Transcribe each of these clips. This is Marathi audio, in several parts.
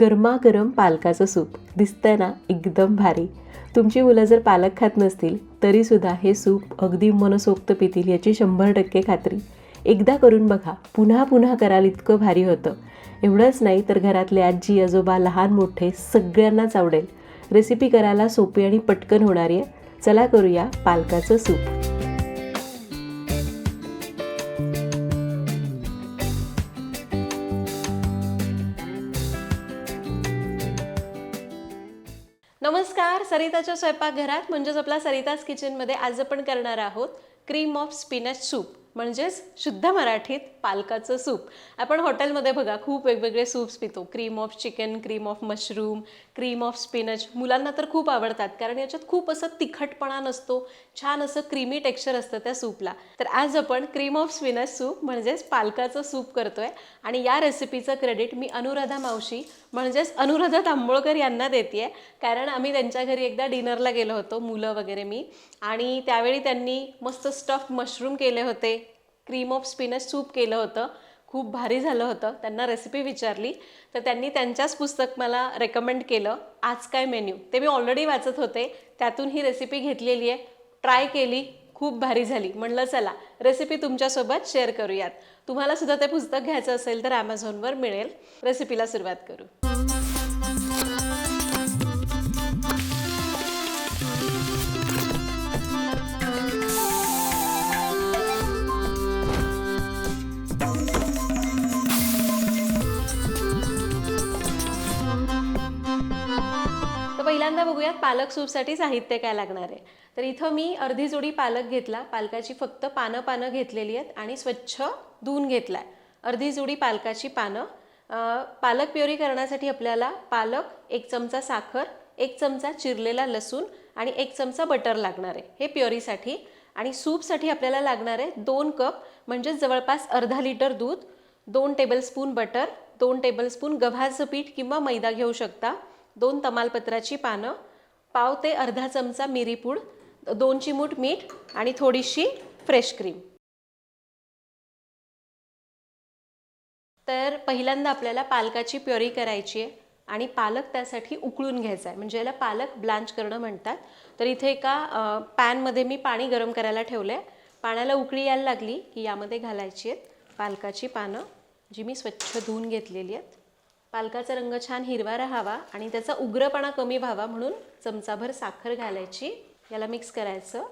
गरमागरम पालकाचं सूप. दिसतंय ना एकदम भारी. तुमची मुलं जर पालक खात नसतील तरीसुद्धा हे सूप अगदी मनसोक्त पितील याची शंभर टक्के खात्री. एकदा करून बघा पुन्हा पुन्हा कराल इतकं भारी होतं. एवढंच नाही तर घरातले आजी आजोबा लहान मोठे सगळ्यांनाच आवडेल. रेसिपी करायला सोपी आणि पटकन होणारी आहे. चला करूया पालकाचं सूप. नमस्कार सरिताच्या स्वयंपाकघरात म्हणजेच आपला सरिताज किचनमध्ये आज आपण करणार आहोत क्रीम ऑफ स्पिनच सूप म्हणजेच शुद्ध मराठीत पालकाचं सूप. आपण हॉटेलमध्ये बघा खूप वेगवेगळे सूप्स पितो. Cream of chicken cream of mushroom cream of spinach मुलांना तर खूप आवडतात कारण याच्यात खूप असं तिखटपणा नसतो. छान असं क्रीमी टेक्स्चर असतं त्या सूपला. तर आज आपण क्रीम ऑफ स्पिनच सूप म्हणजेच पालकाचं सूप करतोय. आणि या रेसिपीचं क्रेडिट मी अनुराधा मावशी म्हणजेच अनुराधा तांबोळकर यांना देते कारण आम्ही त्यांच्या घरी एकदा डिनरला गेलो होतो मुलं वगैरे मी. आणि त्यावेळी त्यांनी मस्त स्टफ मशरूम केले होते. क्रीम ऑफ स्पिनच सूप केलं होतं. खूप भारी झालं होतं. त्यांना रेसिपी विचारली. तर त्यांनी त्यांच्याच पुस्तक मला रेकमेंड केलं. आज काय मेन्यू ते मी ऑलरेडी वाचत होते. त्यातून ही रेसिपी घेतलेली आहे. ट्राय केली. खूप भारी झाली. म्हणलं चला रेसिपी तुमच्यासोबत शेअर करूयात. तुम्हाला सुद्धा ते पुस्तक घ्यायचं असेल तर ॲमेझॉनवर मिळेल. रेसिपीला सुरुवात करू. पालक सूपसाठी साहित्य काय लागणार आहे? तर इथं मी अर्धी जोडी पालक घेतला. पालकाची फक्त पानं पानं घेतलेली आहेत आणि स्वच्छ धुवून घेतला आहे अर्धी जोडी पालकाची पानं. पालक प्युरी करण्यासाठी आपल्याला पालक एक चमचा साखर एक चमचा चिरलेला लसूण आणि एक चमचा बटर लागणार आहे हे प्युरीसाठी. आणि सूपसाठी आपल्याला लागणार आहे दोन कप म्हणजेच जवळपास अर्धा लिटर दूध दोन टेबलस्पून बटर दोन टेबलस्पून गव्हाचं पीठ किंवा मैदा घेऊ शकता दोन तमालपत्राची पानं पाव ते अर्धा चमचा मिरीपूड दोन चिमूट मीठ आणि थोडीशी फ्रेश क्रीम तर पहिल्यांदा आपल्याला पालकाची प्युरी करायची आहे आणि पालक त्यासाठी उकळून घ्यायचा आहे. म्हणजे याला पालक ब्लांच करणं म्हणतात. तर इथे एका पॅनमध्ये मी पाणी गरम करायला ठेवलं आहे पाण्याला उकळी यायला लागली की यामध्ये घालायची आहेत पालकाची पानं जी मी स्वच्छ धुवून घेतलेली आहेत. पालकाचा रंग छान हिरवा राहावा आणि त्याचा उग्रपणा कमी व्हावा म्हणून चमचाभर साखर घालायची. याला मिक्स करायचं.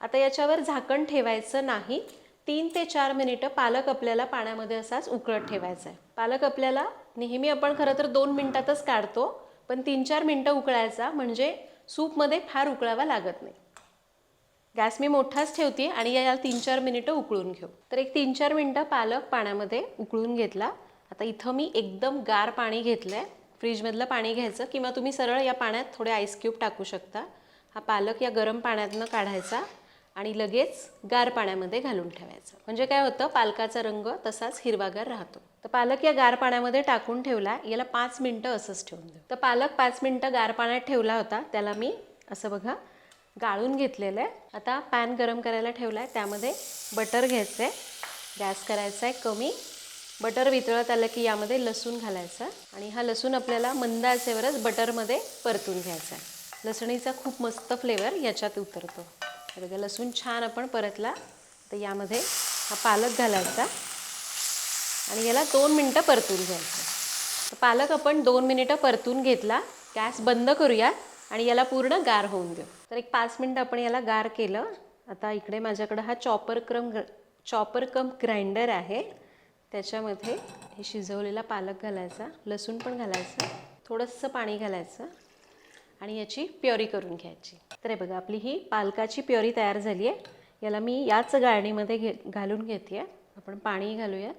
आता याच्यावर झाकण ठेवायचं नाही. तीन ते चार मिनिटं पालक आपल्याला पाण्यामध्ये असाच उकळत ठेवायचा आहे पालक आपल्याला नेहमी आपण खरं तर दोन मिनिटातच काढतो पण तीन चार मिनटं उकळायचा म्हणजे सूपमध्ये फार उकळावा लागत नाही. गॅस मी मोठाच ठेवते आणि याला तीन चार मिनिटं उकळून घेऊ. तर एक तीन चार मिनटं पालक पाण्यामध्ये उकळून घेतला. आता इथं मी एकदम गार पाणी घेतलं आहे फ्रीजमधलं पाणी घ्यायचं किंवा तुम्ही सरळ या पाण्यात थोडे आईस क्यूब टाकू शकता. हा पालक या गरम पाण्यातनं काढायचा आणि लगेच गार पाण्यामध्ये घालून ठेवायचं. म्हणजे काय होतं पालकाचा रंग तसाच हिरवागार राहतो. तर पालक या गार पाण्यामध्ये टाकून ठेवला याला पाच मिनटं असंच ठेवून देऊ. तर पालक पाच मिनटं गार पाण्यात ठेवला होता त्याला मी असं बघा गाळून घेतलेलं आहे. आता पॅन गरम करायला ठेवला आहे त्यामध्ये बटर घ्यायचं आहे गॅस करायचा आहे कमी. बटर वितळत आलं की यामध्ये लसूण घालायचा आणि हा लसूण आपल्याला मंद असेवरच बटरमध्ये परतून घ्यायचा आहे. लसणीचा खूप मस्त फ्लेवर याच्यात उतरतो. बघा लसूण छान आपण परतला. तर यामध्ये हा पालक घालायचा आणि याला दोन मिनटं परतून घ्यायचं. तर पालक आपण दोन मिनिटं परतून घेतला. गॅस बंद करूया आणि याला पूर्ण गार होऊन देऊ. तर एक पाच मिनटं आपण याला गार केलं. आता इकडे माझ्याकडं हा चॉपर क्रम चॉपर कम ग्राइंडर आहे. त्याच्यामध्ये हे शिजवलेला पालक घालायचा लसूण पण घालायचं थोडंसं पाणी घालायचं आणि याची प्युरी करून घ्यायची. तर हे बघा आपली ही पालकाची प्युरी तयार झाली आहे. याला मी याच गाळणीमध्ये घे घालून घेते. आपण पाणी घालूयात.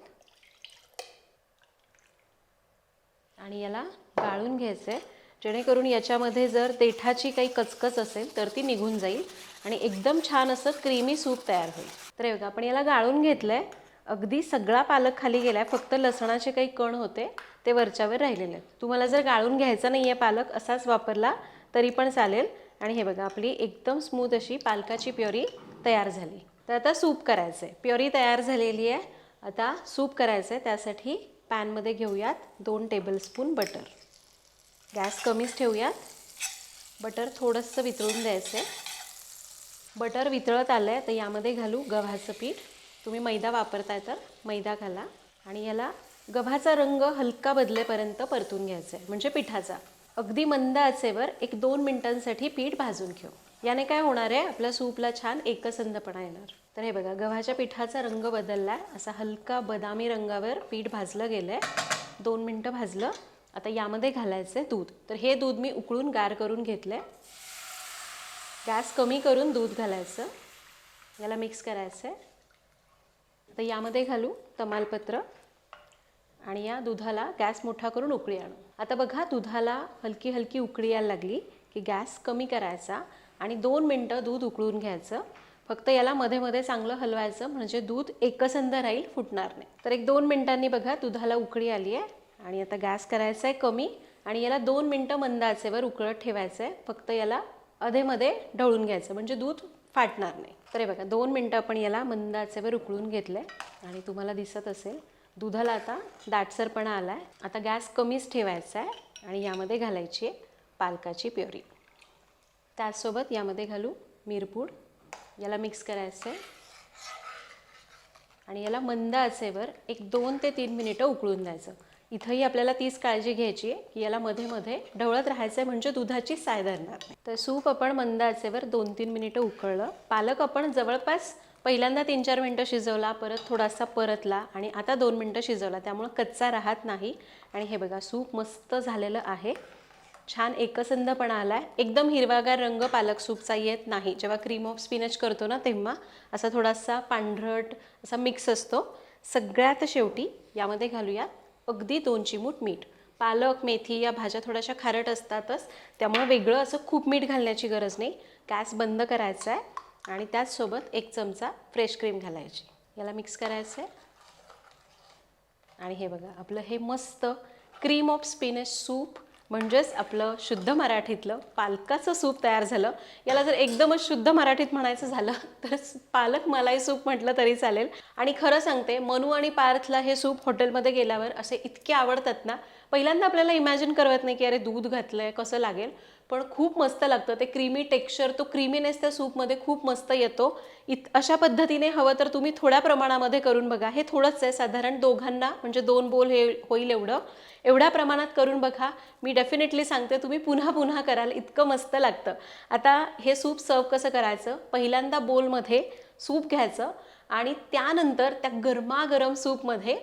आणि याला गाळून घ्यायचं आहे जेणेकरून याच्यामध्ये जर देठाची काही कचकच असेल तर ती निघून जाईल आणि एकदम छान असं क्रीमी सूप तयार होईल. तर हे बघा आपण याला गाळून घेतलं आहे अगदी सगळा पालक खाली गेला आहे फक्त लसणाचे काही कण होते ते वरच्यावर राहिलेले आहेत. तुम्हाला जर गाळून घ्यायचा नाही आहे पालक असाच वापरला तरी पण चालेल. आणि हे बघा आपली एकदम स्मूथ अशी पालकाची प्युरी तयार झाली. तर आता सूप करायचं आहे प्युरी तयार झालेली आहे. आता सूप करायचं आहे त्यासाठी पॅनमध्ये घेऊयात दोन टेबलस्पून बटर गॅस कमीच ठेवूयात. बटर थोडंसं वितळून द्यायचं आहे बटर वितळत आलं आहे तर यामध्ये घालू गव्हाचं पीठ. तुम्ही मैदा वापरताय तर मैदा घाला आणि याला गव्हाचा रंग हलका बदलेपर्यंत परतून घ्यायचा आहे म्हणजे पिठाचा. अगदी मंद आचेवर एक दोन मिनिटांसाठी पीठ भाजून घेऊ. याने काय होणार आहे? आपल्या सूपला छान एकसंधपणा येणार. तर हे बघा गव्हाच्या पिठाचा रंग बदलला आहे असा हलका बदामी रंगावर पीठ भाजलं गेलं आहे दोन मिनटं भाजलं. आता यामध्ये घालायचं आहे दूध. तर हे दूध मी उकळून गार करून घेतलं आहे गॅस कमी करून दूध घालायचं. याला मिक्स करायचं आहे तर यामध्ये घालू तमालपत्र आणि या दुधाला गॅस मोठा करून उकळी आणू. आता बघा दुधाला हलकी हलकी उकळी यायला लागली की गॅस कमी करायचा आणि दोन मिनटं दूध उकळून घ्यायचं. फक्त याला मध्ये मध्ये चांगलं हलवायचं म्हणजे दूध एकसंध राहील फुटणार नाही. तर एक दोन मिनटांनी बघा दुधाला उकळी आली आहे आणि आता गॅस करायचा आहे कमी आणि याला दोन मिनटं मंद आचेवर उकळत ठेवायचं आहे. फक्त याला अधेमध्ये ढवळून घ्यायचं म्हणजे दूध फाटणार नाही. तर हे बघा दोन मिनटं आपण याला मंद आचेवर उकळून घेतलं आहे आणि तुम्हाला दिसत असेल दुधाला आता दाटसरपणा आला आहे आता गॅस कमीच ठेवायचा आहे आणि यामध्ये घालायची आहे पालकाची प्युरी. त्याचसोबत यामध्ये घालू मिरपूड. याला मिक्स करायचं आहे आणि याला मंद आचेवर एक दोन ते तीन मिनिटं उकळून द्यायचं. इथंही आपल्याला तीच काळजी घ्यायची आहे की याला मध्ये मध्ये ढवळत राहायचं आहे म्हणजे दुधाची साय धरणार नाही. तर सूप आपण मंद आचेवर दोन तीन मिनिटं उकळलं. पालक आपण जवळपास पहिल्यांदा तीन चार मिनटं शिजवला परत थोडासा परतला आणि आता दोन मिनटं शिजवला. त्यामुळं कच्चा राहत नाही. आणि हे बघा सूप मस्त झालेलं आहे. छान एकसंधपणा आला आहे एकदम हिरवागार रंग पालक सूपचा येत नाही. जेव्हा क्रीम ऑफ स्पिनच करतो ना तेव्हा असा थोडासा पांढरट असा मिक्स असतो. सगळ्यात शेवटी यामध्ये घालूया अगदी दोन चिमूट मीठ. पालक मेथी या भाज्या थोड्याशा खारट असतातच. त्यामुळे वेगळं असं खूप मीठ घालण्याची गरज नाही. गॅस बंद करायचा आहे आणि त्याचसोबत एक चमचा फ्रेश क्रीम घालायची. याला मिक्स करायचं आहे आणि हे बघा आपलं हे मस्त क्रीम ऑफ स्पिनच सूप म्हणजेच आपलं शुद्ध मराठीतलं पालकाचं सूप तयार झालं. याला जर एकदमच शुद्ध मराठीत म्हणायचं झालं तर पालक मलाई सूप म्हटलं तरी चालेल. आणि खरं सांगते मनू आणि पार्थला हे सूप हॉटेलमध्ये गेल्यावर असे इतके आवडतात ना पहिल्यांदा आपल्याला इमॅजिन करवत नाही की अरे दूध घातलं आहे कसं लागेल? पण खूप मस्त लागतं. ते क्रीमी टेक्स्चर तो क्रीमीनेस त्या सूपमध्ये खूप मस्त येतो. इत अशा पद्धतीने हवं तर तुम्ही थोड्या प्रमाणामध्ये करून बघा. हे थोडंच आहे साधारण दोघांना म्हणजे दोन बोल हे होईल एवढं. एवढ्या प्रमाणात करून बघा. मी डेफिनेटली सांगते तुम्ही पुन्हा पुन्हा कराल. इतकं मस्त लागतं. आता हे सूप सर्व कसं करायचं? पहिल्यांदा बोलमध्ये सूप घ्यायचं आणि त्यानंतर त्या गरमागरम सूपमध्ये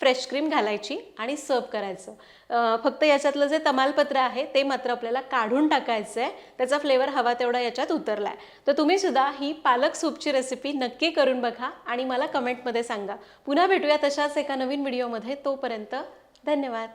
फ्रेश क्रीम घालायची आणि सर्व करायचं. फक्त याच्यातलं जे तमालपत्र आहे ते मात्र आपल्याला काढून टाकायचं आहे त्याचा फ्लेवर हवा तेवढा याच्यात उतरला आहे तर तुम्ही सुद्धा ही पालक सूपची रेसिपी नक्की करून बघा आणि मला कमेंटमध्ये सांगा. पुन्हा भेटूया तशाच एका नवीन व्हिडिओमध्ये तोपर्यंत धन्यवाद.